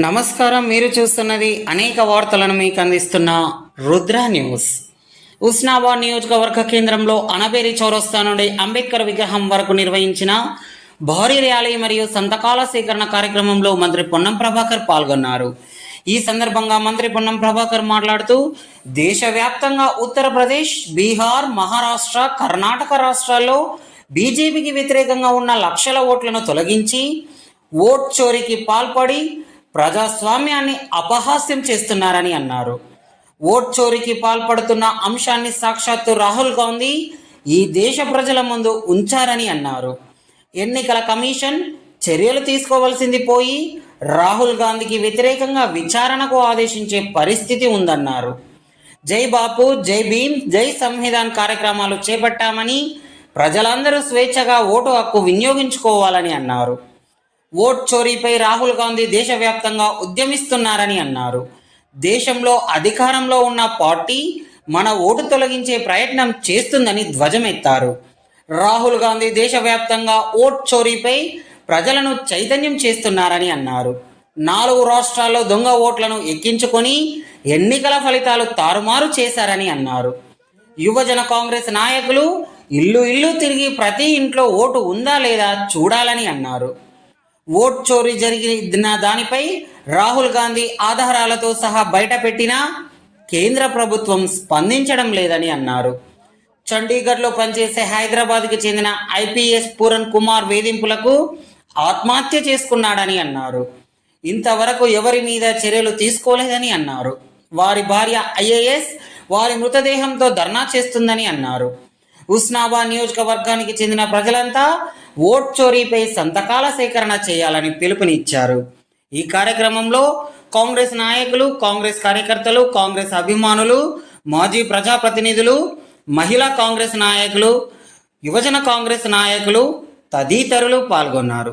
నమస్కారం మీరు చూస్తున్నది అనేక వార్తలను మీకు అందిస్తున్న రుద్ర న్యూస్. ఉస్నాబాద్ నియోజకవర్గ కేంద్రంలో అనబేరి చౌరస్తా నుండి అంబేద్కర్ విగ్రహం వరకు నిర్వహించిన భారీ ర్యాలీ మరియు సంతకాల సేకరణ కార్యక్రమంలో మంత్రి పొన్నం ప్రభాకర్ పాల్గొన్నారు. ఈ సందర్భంగా మంత్రి పొన్నం ప్రభాకర్ మాట్లాడుతూ దేశవ్యాప్తంగా ఉత్తరప్రదేశ్ బీహార్ మహారాష్ట్ర కర్ణాటక రాష్ట్రాల్లో బీజేపీకి వ్యతిరేకంగా ఉన్న లక్షల ఓట్లను తొలగించి ఓట్ చోరీకి పాల్పడి ప్రజాస్వామ్యాన్ని అపహాస్యం చేస్తున్నారని అన్నారు. ఓట్ చోరీకి పాల్పడుతున్న అంశాన్ని సాక్షాత్తు రాహుల్ గాంధీ ఈ దేశ ప్రజల ముందు ఉంచారని అన్నారు. ఎన్నికల కమిషన్ చర్యలు తీసుకోవాల్సింది పోయి రాహుల్ గాంధీకి వ్యతిరేకంగా విచారణకు ఆదేశించే పరిస్థితి ఉందన్నారు. జై బాపు జై భీమ్ జై సంవిధాన్ కార్యక్రమాలు చేపట్టామని ప్రజలందరూ స్వేచ్ఛగా ఓటు హక్కు వినియోగించుకోవాలని అన్నారు. ఓట్ చోరీపై రాహుల్ గాంధీ దేశవ్యాప్తంగా ఉద్యమిస్తున్నారని అన్నారు. దేశంలో అధికారంలో ఉన్న పార్టీ మన ఓటు తొలగించే ప్రయత్నం చేస్తుందని ధ్వజమెత్తారు. రాహుల్ గాంధీ దేశవ్యాప్తంగా ఓట్ చోరీపై ప్రజలను చైతన్యం చేస్తున్నారని అన్నారు. నాలుగు రాష్ట్రాల్లో దొంగ ఓట్లను ఎక్కించుకొని ఎన్నికల ఫలితాలు తారుమారు చేశారని అన్నారు. యువజన కాంగ్రెస్ నాయకులు ఇల్లు ఇల్లు తిరిగి ప్రతి ఇంట్లో ఓటు ఉందా లేదా చూడాలని అన్నారు. ఓట్ చోరీ జరిగిన దానిపై రాహుల్ గాంధీ ఆధారాలతో సహా బయటపెట్టినా కేంద్ర ప్రభుత్వం స్పందించడం లేదని అన్నారు. చండీగఢ్లో పనిచేసే హైదరాబాద్కి చెందిన ఐపీఎస్ పూరన్ కుమార్ వేధింపులకు ఆత్మహత్య చేసుకున్నాడని అన్నారు. ఇంతవరకు ఎవరి మీద చర్యలు తీసుకోలేదని అన్నారు. వారి భార్య ఐఏఎస్ వారి మృతదేహంతో ధర్నా చేస్తుందని అన్నారు. ఉస్నాబా నియోజకవర్గానికి చెందిన ప్రజలంతా ఓట్ చోరీపై సంతకాల సేకరణ చేయాలని పిలుపునిచ్చారు ఈ కార్యక్రమంలో కాంగ్రెస్ నాయకులు కాంగ్రెస్ కార్యకర్తలు కాంగ్రెస్ అభిమానులు మాజీ ప్రజాప్రతినిధులు మహిళా కాంగ్రెస్ నాయకులు యువజన కాంగ్రెస్ నాయకులు తదితరులు పాల్గొన్నారు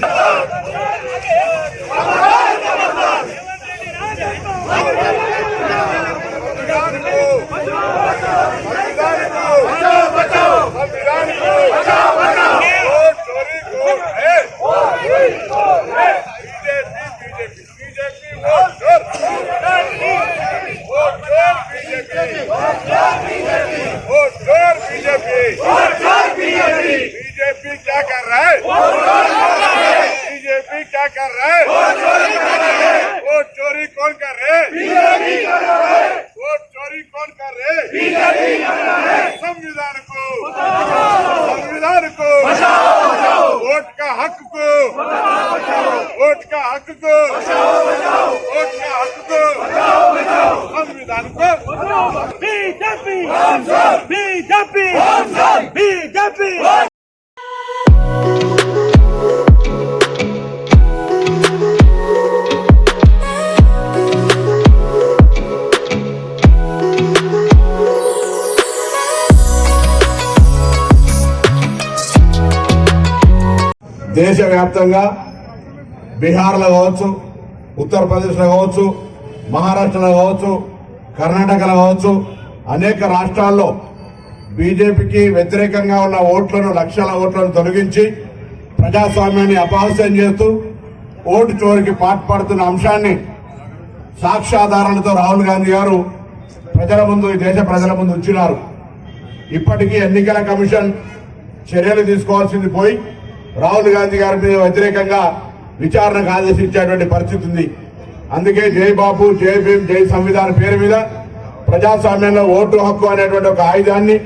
Vamos! बीजेपी क्या कर रहा है? वोट चोरी कौन कर रहे हैं? वोट चोरी कौन कर रहे हैं? संविधान को संविधान को वोट का हक को वोट का हक को वोट का हक को संविधान को। BJP BJP BJP. దేశవ్యాప్తంగా బీహార్లో కావచ్చు ఉత్తరప్రదేశ్లో కావచ్చు మహారాష్ట్రలో కావచ్చు కర్ణాటకలో కావచ్చు అనేక రాష్ట్రాల్లో బీజేపీకి వ్యతిరేకంగా ఉన్న ఓట్లను లక్షల ఓట్లను తొలగించి ప్రజాస్వామ్యాన్ని అపహాస్యం చేస్తూ ఓటు చోరికి పాటుపడుతున్న అంశాన్ని సాక్ష్యాధారాలతో రాహుల్ గాంధీ గారు ప్రజల ముందు ఈ దేశ ప్రజల ముందు ఉంచినారు. ఇప్పటికీ ఎన్నికల కమిషన్ చర్యలు తీసుకోవాల్సింది పోయి రాహుల్ గాంధీ గారి మీద వ్యతిరేకంగా విచారణకు ఆదేశించేటువంటి పరిస్థితి ఉంది. అందుకే జై బాపు జై భీమ్ జై సంవిధాన పేరు మీద ప్రజాస్వామ్యంలో ఓటు హక్కు అనేటువంటి ఒక ఆయుధాన్ని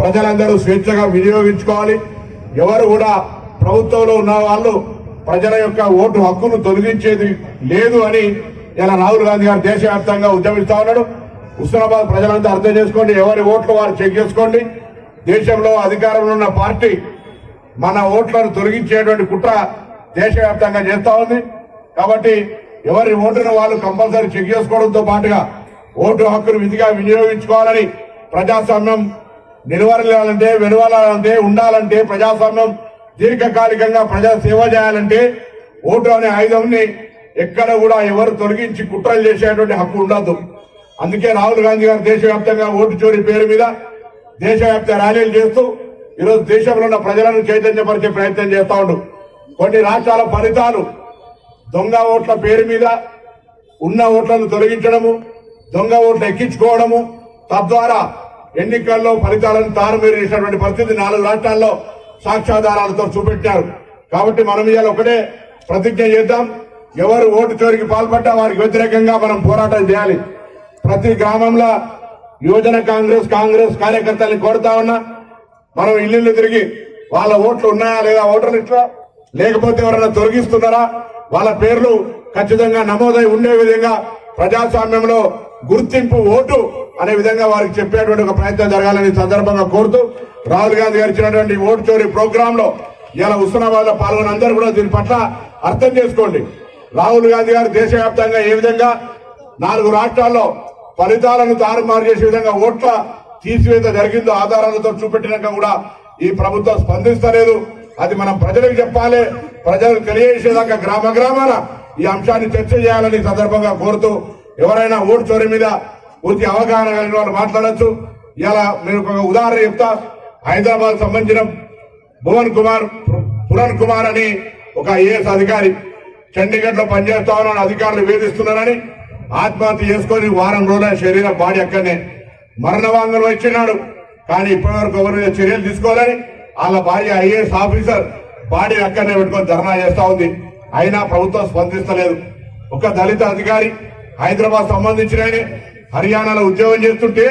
ప్రజలందరూ స్వేచ్ఛగా వినియోగించుకోవాలి. ఎవరు కూడా ప్రభుత్వంలో ఉన్న వాళ్ళు ప్రజల యొక్క ఓటు హక్కును తొలగించేది లేదు అని ఇలా రాహుల్ గాంధీ గారు దేశవ్యాప్తంగా ఉద్యమిస్తా ఉన్నాడు. హుస్నాబాద్ ప్రజలంతా అర్థం చేసుకోండి ఎవరి ఓట్లు వారు చెక్ చేసుకోండి. దేశంలో అధికారంలో ఉన్న పార్టీ మన ఓట్లను తొలగించేటువంటి కుట్ర దేశవ్యాప్తంగా చేస్తా ఉంది. కాబట్టి ఎవరి ఓటును వాళ్ళు కంపల్సరీ చెక్ చేసుకోవడంతో పాటుగా ఓటు హక్కును విధిగా వినియోగించుకోవాలని ప్రజాస్వామ్యం నిలవరాలంటే వెనువాలంటే ఉండాలంటే ప్రజాస్వామ్యం దీర్ఘకాలికంగా ప్రజా సేవ చేయాలంటే ఓటు అనే ఆయుధంని ఎక్కడ కూడా ఎవరు తొలగించి కుట్రలు చేసేటువంటి హక్కు ఉండదు. అందుకే రాహుల్ గాంధీ గారు దేశవ్యాప్తంగా ఓటు చోరీ పేరు మీద దేశవ్యాప్త ర్యాలీలు చేస్తూ ఈరోజు దేశంలో ఉన్న ప్రజలను చైతన్యపరిచే ప్రయత్నం చేస్తా ఉండు. కొన్ని రాష్ట్రాల ఫలితాలు దొంగ ఓట్ల పేరు మీద ఉన్న ఓట్లను తొలగించడము దొంగ ఓట్లు ఎక్కించుకోవడము తద్వారా ఎన్నికల్లో ఫలితాలను తారుమీరు చేసినటువంటి పరిస్థితి నాలుగు రాష్ట్రాల్లో సాక్ష్యాధారాలతో చూపెట్టారు కాబట్టి మనం ఇవాళ ఒకటే ప్రతిజ్ఞ చేద్దాం. ఎవరు ఓటు చోరికి పాల్పడ్డా వారికి వ్యతిరేకంగా మనం పోరాటం చేయాలి. ప్రతి గ్రామంలో యువజన కాంగ్రెస్ కాంగ్రెస్ కార్యకర్తల్ని కోరుతా ఉన్నా మనం ఇల్లు తిరిగి వాళ్ళ ఓట్లు ఉన్నాయా లేదా ఓటర్ లిస్టులో లేకపోతే ఎవరైనా తొలగిస్తున్నారా? వాళ్ళ పేర్లు ఖచ్చితంగా నమోదై ఉండే విధంగా ప్రజాస్వామ్యంలో గుర్తింపు ఓటు అనే విధంగా వారికి చెప్పేటువంటి ఒక ప్రయత్నం జరగాలని సందర్భంగా కోరుతూ రాహుల్ గాంధీ గారు ఇచ్చినటువంటి ఓటు చోరీ ప్రోగ్రామ్లో ఇలా హుస్నాబాద్లో పాల్గొన్న అందరూ కూడా దీని పట్ల అర్థం చేసుకోండి. రాహుల్ గాంధీ గారు దేశవ్యాప్తంగా ఏ విధంగా నాలుగు రాష్ట్రాల్లో ఫలితాలను తారుమారు చేసే విధంగా ఓట్ల తీసివేత జరిగిందో ఆధారాలతో చూపెట్టినాక కూడా ఈ ప్రభుత్వం స్పందిస్తలేదు. అది మనం ప్రజలకు చెప్పాలి. ప్రజలకు తెలియజేసేదాకా గ్రామ గ్రామాన ఈ అంశాన్ని చర్చ చేయాలని సందర్భంగా కోరుతూ ఎవరైనా ఓటు చోరీ మీద పూర్తి అవగాహన కలిగిన వాళ్ళు మాట్లాడచ్చు. ఇలా మీరు ఒక ఉదాహరణ చెప్తా. హైదరాబాద్ సంబంధించిన భువన్ కుమార్ పురణ్ కుమార్ అని ఒక ఐఏఎస్ అధికారి చండీగఢ్లో పనిచేస్తా ఉన్నాను అధికారులు వేధిస్తున్నారని ఆత్మహత్య చేసుకొని వారం రోజుల శరీరం బాడీ అక్కడనే మరణ వచ్చినాడు కానీ ఇప్పటివరకు ఎవరి మీద చర్యలు తీసుకోవాలని వాళ్ళ భార్య ఐఏఎస్ ఆఫీసర్ బాడీ అక్కడనే పెట్టుకొని ధర్నా చేస్తా ఉంది. అయినా ప్రభుత్వం స్పందిస్తలేదు. ఒక దళిత అధికారి హైదరాబాద్ సంబంధించిన ఆయన హర్యానాలో ఉద్యోగం చేస్తుంటే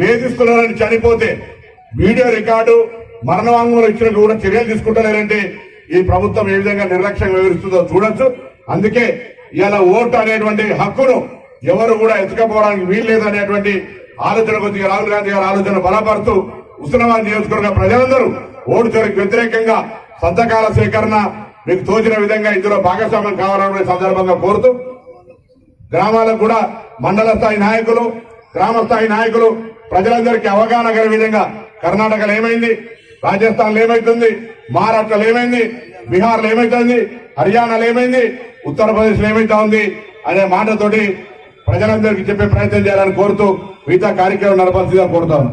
వేధిస్తున్నారని చనిపోతే వీడియో రికార్డు మరణవాంగంలో ఇచ్చిన కూడా చర్యలు తీసుకుంటలేరంటే ఈ ప్రభుత్వం ఏ విధంగా నిర్లక్ష్యం వివరిస్తుందో చూడొచ్చు. అందుకే ఇలా ఓటు అనేటువంటి హక్కును ఎవరు కూడా ఎత్తుకపోవడానికి వీల్లేదు అనేటువంటి ఆలోచన కొద్దిగా రాహుల్ గాంధీ గారి ఆలోచన బలపరుతూ ఉస్మానాబాద్ నియోజకవర్గ ప్రజలందరూ ఓటు చోరికి వ్యతిరేకంగా సంతకాల సేకరణ మీకు తోచిన విధంగా ఇందులో భాగస్వామ్యం కావాలనే సందర్భంగా కోరుతూ గ్రామాలకు కూడా మండల స్థాయి నాయకులు గ్రామ స్థాయి నాయకులు ప్రజలందరికీ అవగాహన కలిగే విధంగా కర్ణాటకలో ఏమైంది? రాజస్థాన్లో ఏమైతుంది? మహారాష్ట్రలో ఏమైంది? బీహార్లో ఏమైతుంది? హర్యానాలో ఏమైంది? ఉత్తరప్రదేశ్లో ఏమైతా ఉంది? అనే మాటతోటి ప్రజలందరికీ చెప్పే ప్రయత్నం చేయాలని కోరుతూ మిగతా కార్యక్రమం నడపాల్సిందిగా కోరుతాను